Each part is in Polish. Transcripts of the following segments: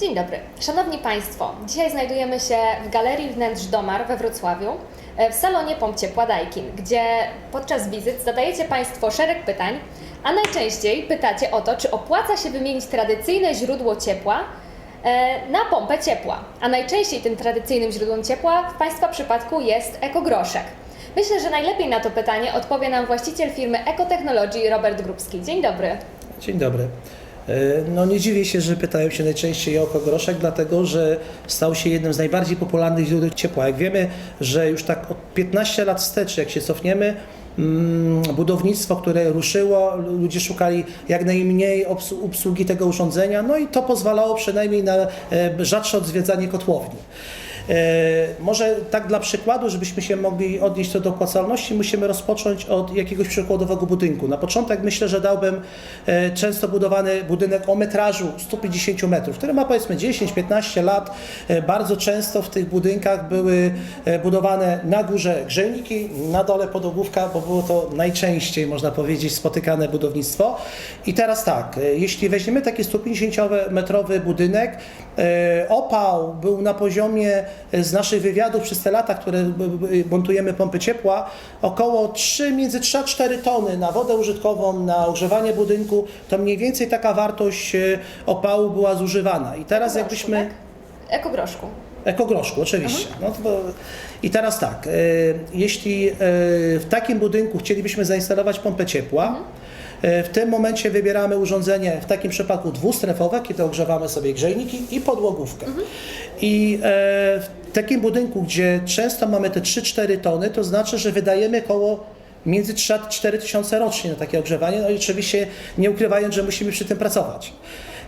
Dzień dobry. Szanowni Państwo, dzisiaj znajdujemy się w Galerii Wnętrz Domar we Wrocławiu, e, w salonie Pomp Ciepła Daikin, gdzie podczas wizyt zadajecie Państwo szereg pytań, a najczęściej pytacie o to, czy opłaca się wymienić tradycyjne źródło ciepła e, na pompę ciepła. A najczęściej tym tradycyjnym źródłem ciepła w Państwa przypadku jest ekogroszek. Myślę, że najlepiej na to pytanie odpowie nam właściciel firmy Ecotechnology Robert Grubski. Dzień dobry. Dzień dobry. E, No nie dziwię się, że pytają się najczęściej o kogroszek, dlatego że stał się jednym z najbardziej popularnych źródeł ciepła. Jak wiemy, że już tak od 15 lat wstecz, jak się cofniemy, mm, budownictwo, które ruszyło, ludzie szukali jak najmniej obs- obsługi tego urządzenia, no i to pozwalało przynajmniej na e, rzadsze odwiedzanie kotłowni. E, Może tak dla przykładu, żebyśmy się mogli odnieść do opłacalności, musimy rozpocząć od jakiegoś przykładowego budynku. Na początek myślę, że dałbym e, często budowany budynek o metrażu 150 metrów, który ma powiedzmy 10-15 lat. E, Bardzo często w tych budynkach były budowane na górze grzejniki, na dole podogówka, bo było to najczęściej, można powiedzieć, spotykane budownictwo. I teraz tak, jeśli weźmiemy taki 150-metrowy budynek, opał był na poziomie z naszych wywiadów przez te lata, które montujemy pompy ciepła, około 3, między 3 a 4 tony na wodę użytkową, na ogrzewanie budynku, to mniej więcej taka wartość e, opału była zużywana. I teraz jakbyśmy... Tak? Ekogroszku. Ekogroszku, oczywiście. No to, I teraz tak, e, jeśli e, w takim budynku chcielibyśmy zainstalować pompę ciepła, e, w tym momencie wybieramy urządzenie, w takim przypadku dwustrefowe, kiedy ogrzewamy sobie grzejniki i podłogówkę. I e, w takim budynku, gdzie często mamy te 3-4 tony, to znaczy, że wydajemy około między 3 a 4 tysiące rocznie na takie ogrzewanie, no i oczywiście nie ukrywając, że musimy przy tym pracować.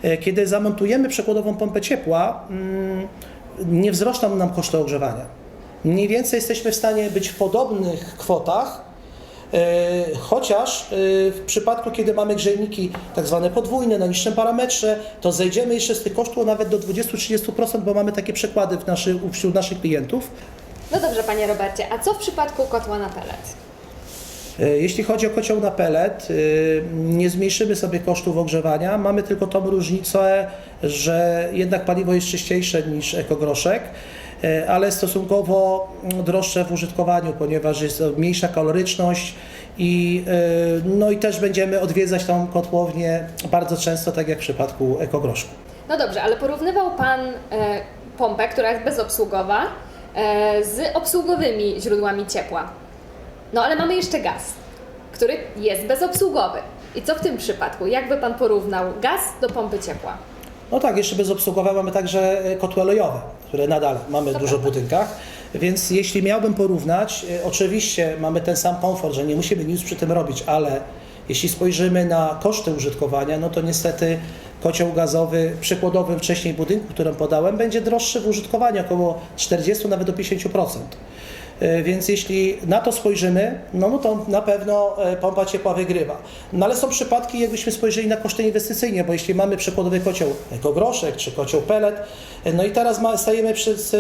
E, Kiedy zamontujemy przekładową pompę ciepła, mm, nie wzrosną nam koszty ogrzewania. Mniej więcej jesteśmy w stanie być w podobnych kwotach, e, chociaż e, w przypadku, kiedy mamy grzejniki tak zwane podwójne na niższym parametrze, to zejdziemy jeszcze z tych kosztów nawet do 20-30%, bo mamy takie przykłady w naszy, wśród naszych klientów. No dobrze, panie Robercie, a co w przypadku kotła na pelet? E, Jeśli chodzi o kocioł na pelet, nie zmniejszymy sobie kosztów ogrzewania. Mamy tylko tą różnicę, że jednak paliwo jest czyściejsze niż ekogroszek, e, ale stosunkowo mm, droższe w użytkowaniu, ponieważ jest mniejsza kaloryczność i, e, no i też będziemy odwiedzać tą kotłownię bardzo często, tak jak w przypadku ekogroszku. No dobrze, ale porównywał pan e, pompę, która jest bezobsługowa, e, z obsługowymi źródłami ciepła. No ale mamy jeszcze gaz, który jest bezobsługowy. I co w tym przypadku? Jak by pan porównał gaz do pompy ciepła? No tak, jeszcze bezobsługowe mamy także e, kotły olejowe, które nadal mamy dużo w budynkach. Więc jeśli miałbym porównać, e, oczywiście mamy ten sam komfort, że nie musimy nic przy tym robić, ale jeśli spojrzymy na koszty użytkowania, no to niestety kocioł gazowy przykładowy wcześniej budynku, którym podałem, będzie droższy w użytkowaniu, około 40 nawet do 50%. E, Więc jeśli na to spojrzymy, no, no to na pewno e, pompa ciepła wygrywa. No ale są przypadki, jakbyśmy spojrzeli na koszty inwestycyjne, bo jeśli mamy przykładowy kocioł ekogroszek czy kocioł pellet, e, no i teraz ma, stajemy przed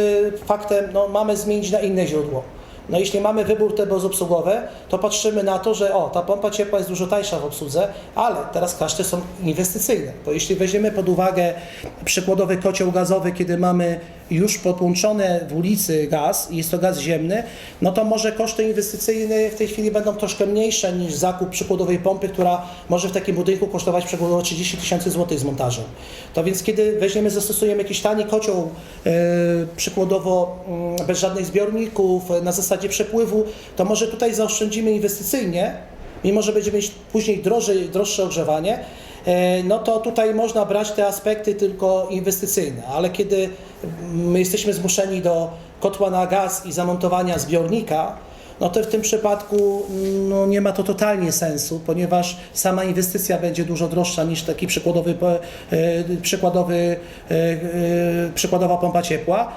faktem, no mamy zmienić na inne źródło. No jeśli mamy wybór te bezobsługowe, to patrzymy na to, że o, ta pompa ciepła jest dużo tańsza w obsłudze, ale teraz koszty są inwestycyjne. Bo jeśli weźmiemy pod uwagę przykładowy kocioł gazowy, kiedy mamy już podłączony w ulicy gaz i jest to gaz ziemny, no to może koszty inwestycyjne w tej chwili będą troszkę mniejsze niż zakup przykładowej pompy, która może w takim budynku kosztować przykładowo 30 tysięcy złotych z montażem. To więc kiedy weźmiemy, zastosujemy jakiś tani kocioł, e, przykładowo mm, bez żadnych zbiorników, na zasadzie przepływu, to może tutaj zaoszczędzimy inwestycyjnie, mimo że będziemy mieć później droższe, droższe ogrzewanie, e, no to tutaj można brać te aspekty tylko inwestycyjne, ale kiedy my jesteśmy zmuszeni do kotła na gaz i zamontowania zbiornika, no to w tym przypadku no, nie ma to totalnie sensu, ponieważ sama inwestycja będzie dużo droższa niż taki przykładowy, e, przykładowy, e, e, przykładowa pompa ciepła.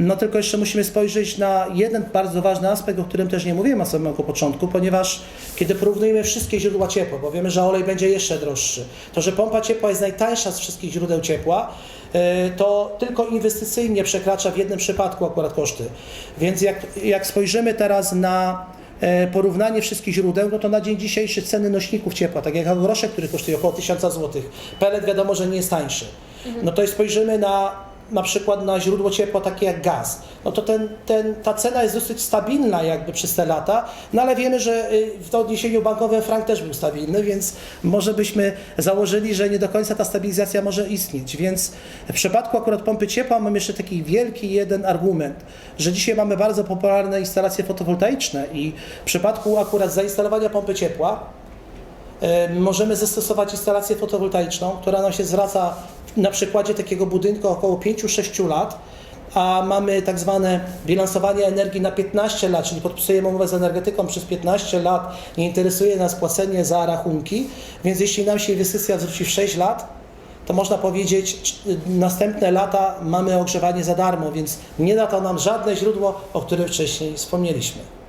No tylko jeszcze musimy spojrzeć na jeden bardzo ważny aspekt, o którym też nie mówiłem na samego początku, ponieważ kiedy porównujemy wszystkie źródła ciepła, bo wiemy, że olej będzie jeszcze droższy, to że pompa ciepła jest najtańsza z wszystkich źródeł ciepła, e, to tylko inwestycyjnie przekracza w jednym przypadku akurat koszty. Więc jak, jak spojrzymy teraz na e, porównanie wszystkich źródeł, no to na dzień dzisiejszy ceny nośników ciepła, tak jak groszek, który kosztuje około 1000 zł, pelet wiadomo, że nie jest tańszy. No to spojrzymy na na przykład na źródło ciepła takie jak gaz, no to ten, ten, ta cena jest dosyć stabilna jakby przez te lata, no ale wiemy, że y, w odniesieniu bankowym frank też był stabilny, więc może byśmy założyli, że nie do końca ta stabilizacja może istnieć, więc w przypadku akurat pompy ciepła mamy jeszcze taki wielki jeden argument, że dzisiaj mamy bardzo popularne instalacje fotowoltaiczne i w przypadku akurat zainstalowania pompy ciepła możemy zastosować instalację fotowoltaiczną, która nam się zwraca na przykładzie takiego budynku około 5-6 lat, a mamy tak zwane bilansowanie energii na 15 lat, czyli podpisujemy umowę z energetyką przez 15 lat, nie interesuje nas płacenie za rachunki, więc jeśli nam się inwestycja zwróci w 6 lat, to można powiedzieć, cz- następne lata mamy ogrzewanie za darmo, więc nie da to nam żadne źródło, o którym wcześniej wspomnieliśmy.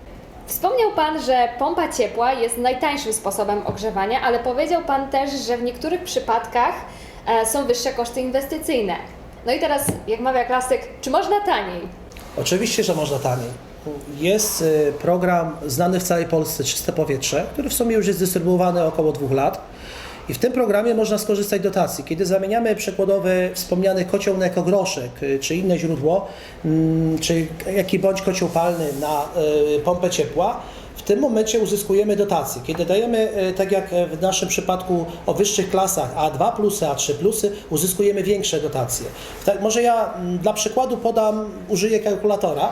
Wspomniał Pan, że pompa ciepła jest najtańszym sposobem ogrzewania, ale powiedział Pan też, że w niektórych przypadkach e, są wyższe koszty inwestycyjne. No i teraz, jak mawia klasyk, czy można taniej? Oczywiście, że można taniej. Jest y, program znany w całej Polsce Czyste Powietrze, który w sumie już jest dystrybuowany około dwóch lat. I w tym programie można skorzystać z dotacji. Kiedy zamieniamy przykładowy wspomniany kocioł na ekogroszek, y, czy inne źródło, mm, czy jaki bądź kocioł palny na y, pompę ciepła, w tym momencie uzyskujemy dotację. Kiedy dajemy, y, tak jak w naszym przypadku o wyższych klasach A2, A3, uzyskujemy większe dotacje. Tak, może ja mm, dla przykładu podam, użyję kalkulatora,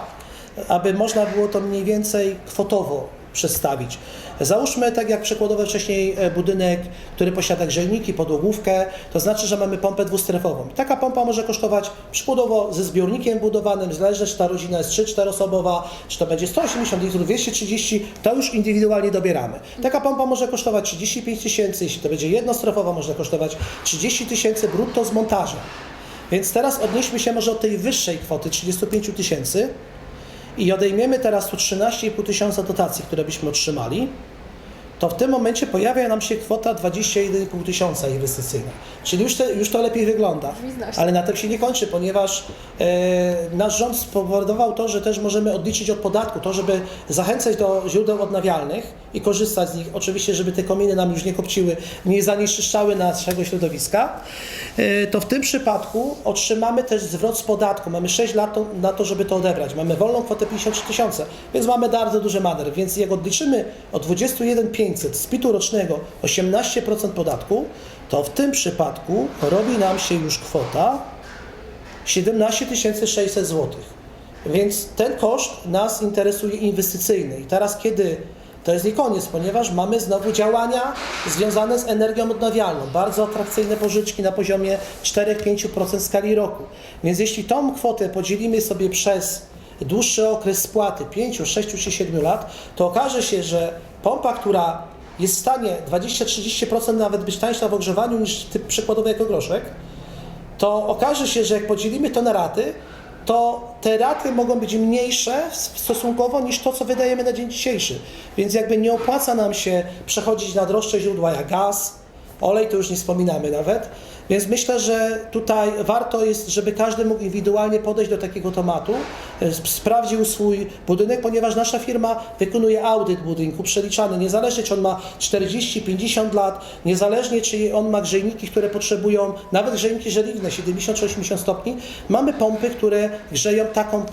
aby można było to mniej więcej kwotowo przedstawić. Załóżmy, tak jak przykładowo wcześniej e, budynek, który posiada grzejniki, podłogówkę, to znaczy, że mamy pompę dwustrefową. Taka pompa może kosztować przykładowo ze zbiornikiem budowanym, zależy czy ta rodzina jest 3-4 osobowa, czy to będzie 180 litrów, 230, to już indywidualnie dobieramy. Taka pompa może kosztować 35 tysięcy, jeśli to będzie jednostrefowa, może kosztować 30 tysięcy brutto z montażem. Więc teraz odnieśmy się może od tej wyższej kwoty 35 tysięcy i odejmiemy teraz tu 13,5 tysiąca dotacji, które byśmy otrzymali, to w tym momencie pojawia nam się kwota 21,5 tysiąca inwestycyjna. Czyli już, te, już to lepiej wygląda. Ale na tym się nie kończy, ponieważ e, nasz rząd spowodował to, że też możemy odliczyć od podatku, to żeby zachęcać do źródeł odnawialnych i korzystać z nich. Oczywiście, żeby te kominy nam już nie kopciły, nie zanieczyszczały naszego środowiska. E, to w tym przypadku otrzymamy też zwrot z podatku. Mamy 6 lat to, na to, żeby to odebrać. Mamy wolną kwotę 53 tysiące, więc mamy bardzo duży manewr. Więc jak odliczymy od 21 500 z PIT-u rocznego 18% podatku, to w tym przypadku robi nam się już kwota 17 600 zł. Więc ten koszt nas interesuje inwestycyjny. I teraz kiedy to jest nie koniec, ponieważ mamy znowu działania związane z energią odnawialną. Bardzo atrakcyjne pożyczki na poziomie 4-5% skali roku. Więc jeśli tą kwotę podzielimy sobie przez dłuższy okres spłaty 5, 6 czy 7 lat, to okaże się, że pompa, która jest w stanie 20-30% nawet być tańsza w ogrzewaniu niż typ przykładowy jako groszek, to okaże się, że jak podzielimy to na raty, to te raty mogą być mniejsze stosunkowo niż to, co wydajemy na dzień dzisiejszy. Więc jakby nie opłaca nam się przechodzić na droższe źródła jak gaz, olej to już nie wspominamy nawet. Więc myślę, że tutaj warto jest, żeby każdy mógł indywidualnie podejść do takiego tematu, e, sp- sprawdził swój budynek, ponieważ nasza firma wykonuje audyt budynku przeliczany, niezależnie czy on ma 40-50 lat, niezależnie czy on ma grzejniki, które potrzebują, nawet grzejniki żeliwne 70 czy 80 stopni, mamy pompy, które grzeją taką, e,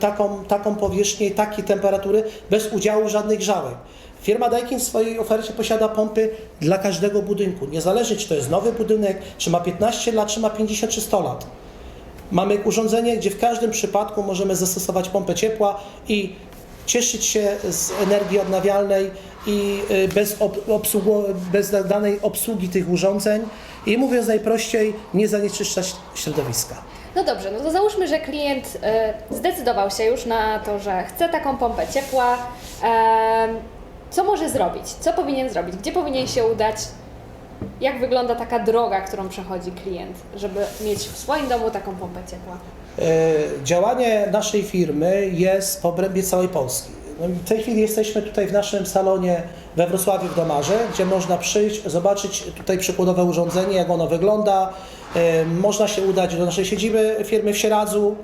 taką, taką powierzchnię i takie temperatury bez udziału żadnych grzałek. Firma Daikin w swojej ofercie posiada pompy dla każdego budynku, niezależnie czy to jest nowy budynek, czy ma 15 lat, czy ma 50 czy 100 lat. Mamy urządzenie, gdzie w każdym przypadku możemy zastosować pompę ciepła i cieszyć się z energii odnawialnej i y, bez, ob, obsługu, bez danej obsługi tych urządzeń i mówiąc najprościej, nie zanieczyszczać środowiska. No dobrze, no to załóżmy, że klient e, zdecydował się już na to, że chce taką pompę ciepła. Co może zrobić? Co powinien zrobić? Gdzie powinien się udać? Jak wygląda taka droga, którą przechodzi klient, żeby mieć w swoim domu taką pompę ciepła? E, Działanie naszej firmy jest w obrębie całej Polski. No, W tej chwili jesteśmy tutaj w naszym salonie we Wrocławiu w Domarze, gdzie można przyjść, zobaczyć tutaj przykładowe urządzenie, jak ono wygląda. E, Można się udać do naszej siedziby firmy w Sieradzu.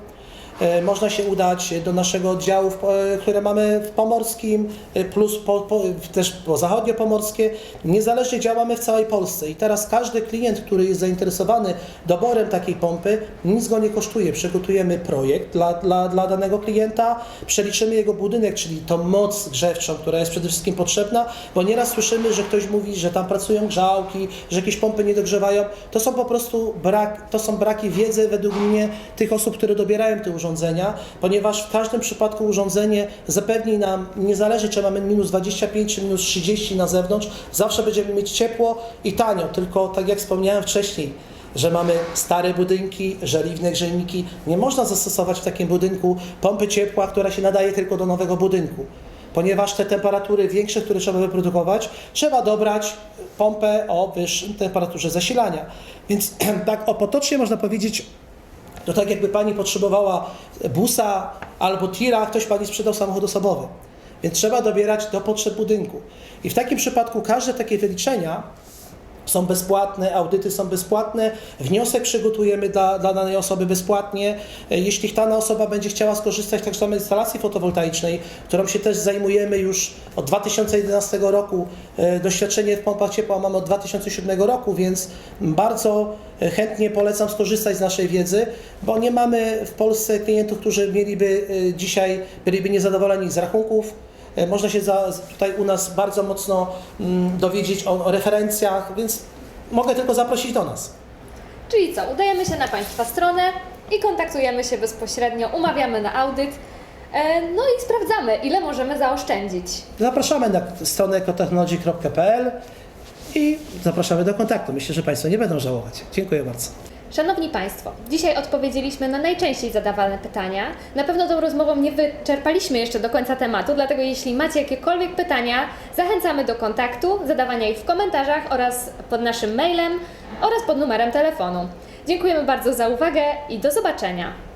E, Można się udać do naszego oddziału, e, które mamy w Pomorskim, e, plus po, po, też po. Niezależnie działamy w całej Polsce i teraz każdy klient, który jest zainteresowany doborem takiej pompy, nic go nie kosztuje. Przygotujemy projekt dla, dla, dla danego klienta, przeliczymy jego budynek, czyli tą moc grzewczą, która jest przede wszystkim potrzebna, bo nieraz słyszymy, że ktoś mówi, że tam pracują grzałki, że jakieś pompy nie dogrzewają. To są po prostu brak, to są braki wiedzy według mnie tych osób, które dobierają te urządzenia, ponieważ w każdym przypadku urządzenie zapewni nam, nie zależy czy mamy minus 25 czy minus 30 na zewnątrz, zawsze będziemy mieć ciepło i tanio, tylko tak jak wspomniałem wcześniej, że mamy stare budynki, żeliwne grzejniki. Nie można zastosować w takim budynku pompy ciepła, która się nadaje tylko do nowego budynku. Ponieważ te temperatury większe, które trzeba wyprodukować, trzeba dobrać pompę o wyższej temperaturze zasilania. Więc tak o potocznie można powiedzieć, to tak jakby Pani potrzebowała busa albo tira, ktoś Pani sprzedał samochód osobowy. Więc trzeba dobierać do potrzeb budynku. I w takim przypadku każde takie wyliczenia są bezpłatne, audyty są bezpłatne, wniosek przygotujemy dla, dla danej osoby bezpłatnie. E, Jeśli dana osoba będzie chciała skorzystać tak samo z instalacji fotowoltaicznej, którą się też zajmujemy już od 2011 roku, e, doświadczenie w pompach ciepła mamy od 2007 roku, więc bardzo e, chętnie polecam skorzystać z naszej wiedzy, bo nie mamy w Polsce klientów, którzy mieliby dzisiaj, byliby niezadowoleni z rachunków, Można się za, tutaj u nas bardzo mocno mm, dowiedzieć o, o referencjach, więc mogę tylko zaprosić do nas. Czyli co, udajemy się na Państwa stronę i kontaktujemy się bezpośrednio, umawiamy na audyt, e, no i sprawdzamy, ile możemy zaoszczędzić. Zapraszamy na stronę ecotechnology.pl i zapraszamy do kontaktu. Myślę, że Państwo nie będą żałować. Dziękuję bardzo. Szanowni Państwo, dzisiaj odpowiedzieliśmy na najczęściej zadawane pytania. Na pewno tą rozmową nie wyczerpaliśmy jeszcze do końca tematu, dlatego jeśli macie jakiekolwiek pytania, zachęcamy do kontaktu, zadawania ich w komentarzach oraz pod naszym mailem oraz pod numerem telefonu. Dziękujemy bardzo za uwagę i do zobaczenia.